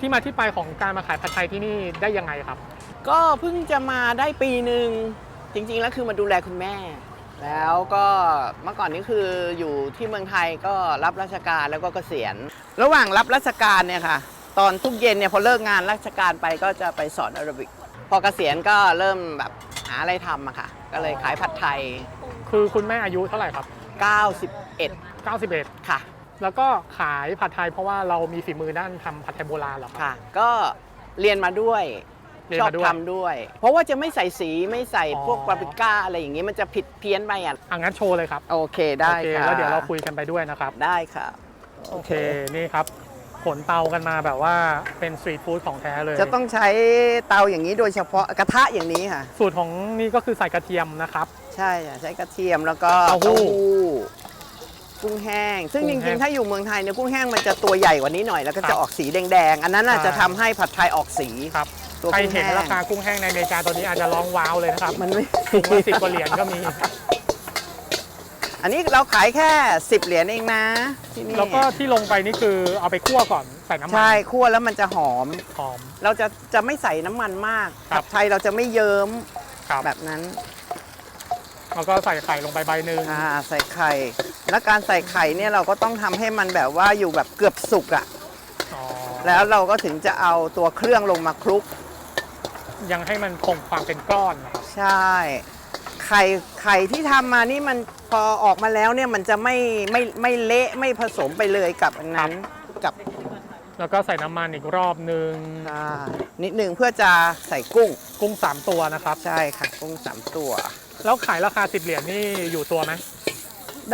ที่มาที่ไปของการมาขายผัดไทยที่นี่ได้ยังไงครับ ก็เพิ่งจะมาได้ปีหนึ่งจริง ๆ แล้วคือมาดูแลคุณแม่ แล้วก็เมื่อก่อนนี้คืออยู่ที่เมืองไทยก็รับราชการแล้วก็เกษียณ ระหว่างรับราชการเนี่ยค่ะ ตอนทุกเย็นเนี่ยพอเลิกงานราชการไปก็จะไปสอนแอโรบิกพอเกษียณก็เริ่มแบบหาอะไรทำอะค่ะ ก็เลยขายผัดไทย คือคุณแม่อายุเท่าไหร่ครับ 91 91 ค่ะ แล้วก็ขายผัดไทยเพราะว่าเรามีฝีมือด้านทำผัดไทยโบราณเหรอครับ ค่ะ ก็เรียนมาด้วย เรียนชอบมาด้วย ทำด้วย เพราะว่าจะไม่ใส่สีไม่ใส่อ๋อพวกปาปริก้าอะไรอย่างงี้มันจะผิดเพี้ยนไปอะ อะงั้นโชว์เลยครับโอเคได้โอเคค่ะแล้วเดี๋ยวเราคุยกันไปด้วยนะครับ ได้ค่ะ โอเค นี่ครับ ขนเตากันมาแบบว่าเป็นสตรีทฟู้ดของแท้เลย จะต้องใช้เตาอย่างนี้โดยเฉพาะกระทะอย่างนี้ค่ะ สูตรของนี่ก็คือใส่กระเทียมนะครับ ใช่ค่ะใช้กระเทียมแล้วก็เต้าหู้ กุ้งแห้ง ซึ่งกุ้จงแห้ริงง ๆ ถ้าอยู่เมืองไทยเนี่ยกุ้งแห้งมันจะตัวใหญ่กว่านี้หน่อยแล้วก็ครัจะบออกสีแดงๆ อันนั้นน่ะใช่จะทำให้ผัดไทยออกสี ครับตัวใครกุ้งเห็นแห้งราคากุ้งแห้งในอเมริกาตอนนี้อาจจะร้องว้าวเลยนะครับมันไม่ถุงละสิบกว่าเหรียญก็มี อันนี้เราขายแค่ 10 เหรียญเองนะที่นี่แล้วก็ที่ลงไปนี่คือเอาไปคั่วก่อนใส่น้ำมัใช่คั่วแล้วมันจะหอม หอม เราจะจะไม่ใส่น้ำมันมากครับ ผัดไทยเราจะไม่เยิ้มครับแบบนั้นแล้วก็ใส่ไข่ลงไปใบหนึ่งอ่าใส่ไข่ แล้วการใส่ไข่เนี่ยเราก็ต้องทำให้มันแบบว่าอยู่แบบเกือบสุกอะอ๋อแล้วเราก็ถึงจะเอาตัวเครื่องลงมาคลุก ยังให้มันคงความเป็นก้อนนะครับใช่ ไข่ไข่ที่ทำมานี่มันพอออกมาแล้วเนี่ยมันจะไม่ไม่ไม่เละไม่ผสมไปเลยกับอันนั้นกับ แล้วก็ใส่น้ำมันอีกรอบหนึ่งอ่านิดหนึ่งเพื่อจะใส่กุ้งกุ้งสามตัวนะครับ ใช่ค่ะกุ้งสามตัว แล้วขายราคา10เหรียญนี่อยู่ตัวไหม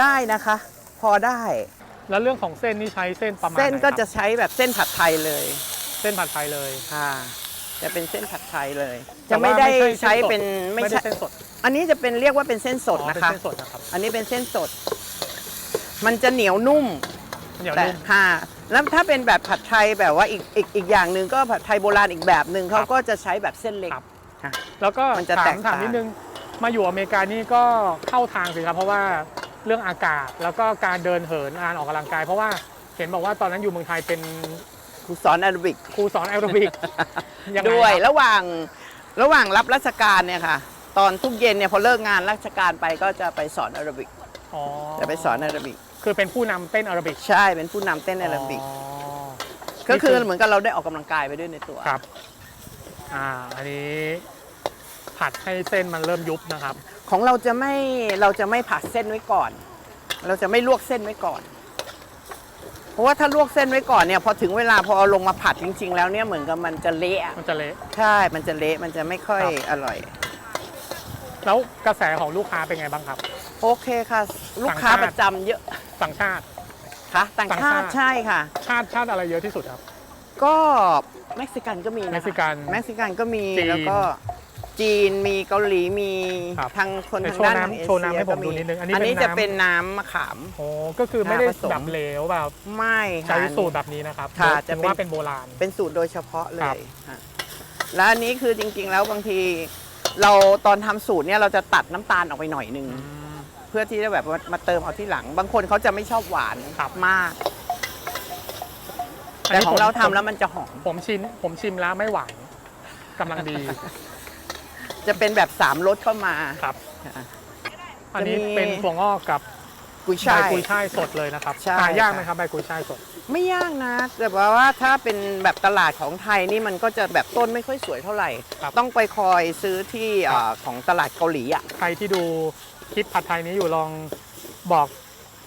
ได้นะคะ พอได้ แล้วเรื่องของเส้นนี่ใช้เส้นประมาณเส้นไหครับก็จะใช้แบบเส้นผัดไทยเลยเส้นผัดไทยเลย ค่ะ จะเป็นเส้นผัดไทยเลย แต่จะว่าไม่ได้ไม่ใช่ใช้เส้นสดเป็นไม่ไม่ได้ใช่เส้นสด อันนี้จะเป็นเรียกว่าเป็นเส้นสดอ๋อนะเป็นคะ เส้นสดนะครับอันนี้เป็นเส้นสด มันจะเหนียวนุ่มเหนียวแต่นุ่ม ค่ะ แล้วถ้าเป็นแบบผัดไทยแบบว่าอีกอีกอีกอย่างหนึ่งก็ผัดไทยโบราณอีกแบบหนึ่งเขาครับก็จะใช้แบบเส้นเล็กครับ ค่ะ แล้วก็มันจะถาแตมกถามต่าง นิดนึงมาอยู่อเมริกานี่ก็เข้าทางสิครับ เพราะว่า เรื่องอากาศ แล้วก็การเดินเหินการออกกำลังกาย เพราะว่าเห็นบอกว่าตอนนั้นอยู่เมืองไทยเป็นครูสอนแอโรบิกครูสอนแอโรบิกยังไงด้วยครับระหว่างระหว่างรับราชการเนี่ยค่ะ ตอนทุกเย็นเนี่ยพอเลิกงานราชการไปก็จะไปสอนแอโรบิกอ๋อจะไปสอนแอโรบิกคือเป็นผู้นำเต้นแอโรบิกใช่เป็นผู้นำเต้นแอโรบิกอ๋อก็คือนี่เหมือนกับเราได้ออกกำลังกายไปด้วยในตัว ครับ อ่า อันนี้ ผัดให้เส้นมันเริ่มยุบนะครับ ของเราจะไม่เราจะไม่ผัดเส้นไว้ก่อน เราจะไม่ลวกเส้นไว้ก่อน เพราะว่าถ้าลวกเส้นไว้ก่อนเนี่ยพอถึงเวลาพอเอาลงมาผัดจริง ๆ แล้วเนี่ยเหมือนกับมันจะเละอะมันจะเละ ใช่ มันจะเละมันจะไม่ค่อยครับ อร่อย แล้วกระแสของลูกค้าเป็นไงบ้างครับ โอเคค่ะ ลูกค้าต่างชาติ ประจำเยอะต่างชาติ ค่ะต่างต่างชาชาติ ติใช่ค่ะ ชาติชาติอะไรเยอะที่สุดครับ ก็เม็กซิกันก็มีนะคะเม็กซิกันเม็กซิกันก็มีจีน แล้วก็ จีนมีเกาหลีมีครับทางคนแต่ทางโชว์ด้านน้ำทางเอโชว์น้ำเชียให้ผมก็ดูมีนิดนึงอันนี้อันนี้เป็นจะน้ำ เป็นน้ำมะขาม โอ้ก็คือไม่ได้น้ำผสม แบบเหลวแบบไม่ใช้ค่ะสูตรแบบนี้นะครับค่ะถึจะงเป็น ว่าเป็นโบราณ เป็นสูตรโดยเฉพาะเลครับยค่ะแล้วอันนี้คือจริงๆแล้วบางที เราตอนทำสูตรเนี่ยเราจะตัดน้ำตาลออกไปหน่อยหนึงเพื่อที่จะแบบว่ามาเติมเอาที่หลัง บางคนเขาจะไม่ชอบหวานครับ มากอันแต่นี้ของเราผมทำแล้วมันจะหอม ผมชิมผมชิมแล้วไม่หวานกำลังดี จะเป็นแบบสามรสเข้ามา ครับค่ะอันนี้จะมีเป็นถั่วงอกกับกุยใบช่าย กุยช่ายสดเลยนะครับใช่หายากค่ะไหมครับใบกุยช่ายสด ไม่ยากนะ แต่ว่าว่าถ้าเป็นแบบตลาดของไทยนี่มันก็จะแบบต้นไม่ค่อยสวยเท่าไหร่ ครับ ต้องไปคอยซื้อที่เอ่อของตลาดเกาหลีอะ ใครที่ดูคลิปผัดไทยนี้อยู่ลองบอก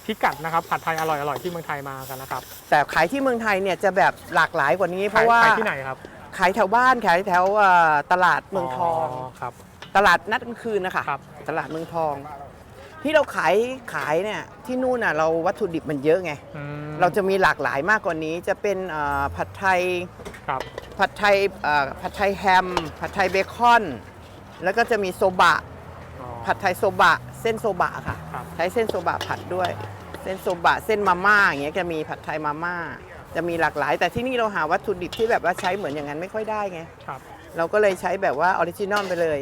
พิกัดนะครับ ผัดไทยอร่อยอร่อยที่เมืองไทยมากันนะครับแต่ขายที่เมืองไทยเนี่ยจะแบบหลากหลายกว่านี้เพขายราะว่า ขายที่ไหนครับ ขายแถวบ้านขายแถวเอ่อตลาดเมืองทอง ครับ ตลาดนัดกลางคืนนะคะครับ ตลาดเมืองทอง ที่เราขายขายเนี่ยที่นู่นน่ะเราวัตถุดิบมันเยอะไง อืมเราจะมีหลากหลายมากกว่านี้ จะเป็นเอ่อผัดไทย ครับผัดไทยเอ่อผัดไทยแฮม ผัดไทยเบคอน แล้วก็จะมีโซบะ อ๋อ ผัดไทยโซบะ เส้นโซบะค่ะ ครับ ใช้เส้นโซบะผัดด้วย เส้นโซบะ เส้นมาม่าอย่างเงี้ยจะมีผัดไทยมาม่า จะมีหลากหลาย แต่ที่นี่เราหาวัตถุดิบที่แบบว่าใช้เหมือนอย่างนั้นไม่ค่อยได้ไง ครับ เราก็เลยใช้แบบว่าออริจินอลไปเลย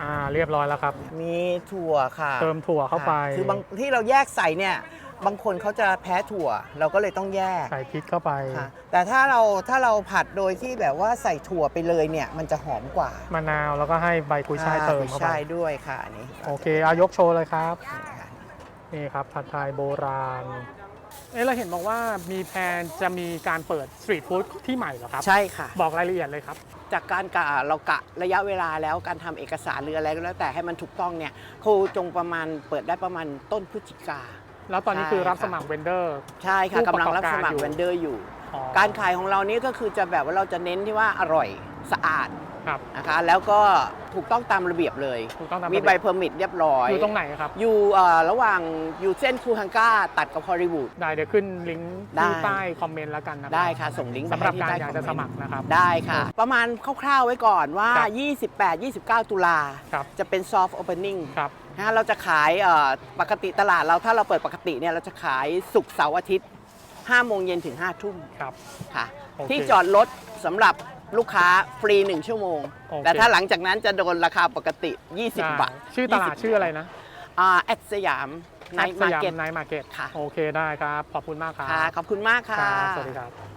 อ่าเรียบร้อยแล้วครับ มีถั่วค่ะเติมถั่วเข้าไปค่ะคือบางที่เราแยกใส่เนี่ยบางคนเขาจะแพ้ถั่ว เราก็เลยต้องแยกใส่พริกเข้าไป ค่ะ แต่ถ้าเราถ้าเราผัดโดยที่แบบว่าใส่ถั่วไปเลยเนี่ย มันจะหอมกว่ามะนาวแล้วก็ให้ใบกุยช่ายเติมกุยเข้าไปช่ายด้วยค่ะอันนี้ โอเคเอายกโชว์เลยครับนี่ค่ะ นี่ครับผัดไทยโบราณ เอ๊ะเราเห็นบอกว่ามีแพลนจะมีการเปิดสตรีทฟู้ดที่ใหม่เหรอครับใช่ค่ะ บอกรายละเอียดเลยครับ จากการกะเรากะระยะเวลาแล้วการทำเอกสารหรืออะไรก็แล้วแต่ให้มันถูกต้องเนี่ยครูจงประมาณเปิดได้ประมาณต้นพฤศจิกา แล้วตอนนี้ใช่คือรับค่ะสมัครเวนเดอร์ ใช่ค่ะผู้ประกำลังกอบรับสมัครการอยู่ เวนเดอร์อยู่ อ๋อการขายของเรานี่ก็คือจะแบบว่าเราจะเน้นที่ว่าอร่อยสะอาดครับ นะคะแล้วก็ถูกต้องตามระเบียบเลย ถูกต้องตามมีระใบเบียบเพอร์มิทเรียบร้อย อยู่ตรงไหนครับ อยู่เอ่อระหว่างอยู่เส้นคูฮังกาตัดกับฮอลลีวูด ได้เดี๋ยวขึ้นลิงก์ได้ที่ใต้คอมเมนต์แล้วกันนะครัได้ค่ะ ส่งลิงก์ไปสำหรับให้ที่การใต้อยากคอจะมสเมมันคต์รนะครับ ได้ค่ะ ประมาณคร่าวๆไว้ก่อนว่า ครับ 28 29 ตุลาครับจะเป็น soft opening ครับ นะฮะเราจะขายเอ่อปกติตลาดเราถ้าเราเปิดปกติเนี่ยเราจะขายศุกร์เสาร์อาทิตย์ 5โมงเย็นถึง5ทุ่มครับ ค่ะ โอเคที่จอดรถสำหรับลูกค้าฟรี 1 ชั่วโมง โอเค แต่ถ้าหลังจากนั้นจะโดนราคาปกติ 20ได้บาทชื่อตลาด20ชื่ออะไรนะอ่าแอดสยามไนท์สมาร์ยามเก็ต ไนท์มาร์เก็ตค่ะ โอเคได้ครับ ขอบคุณมากครับค่ะ ขอบคุณมากค่ะ ครับสวัสดีครับ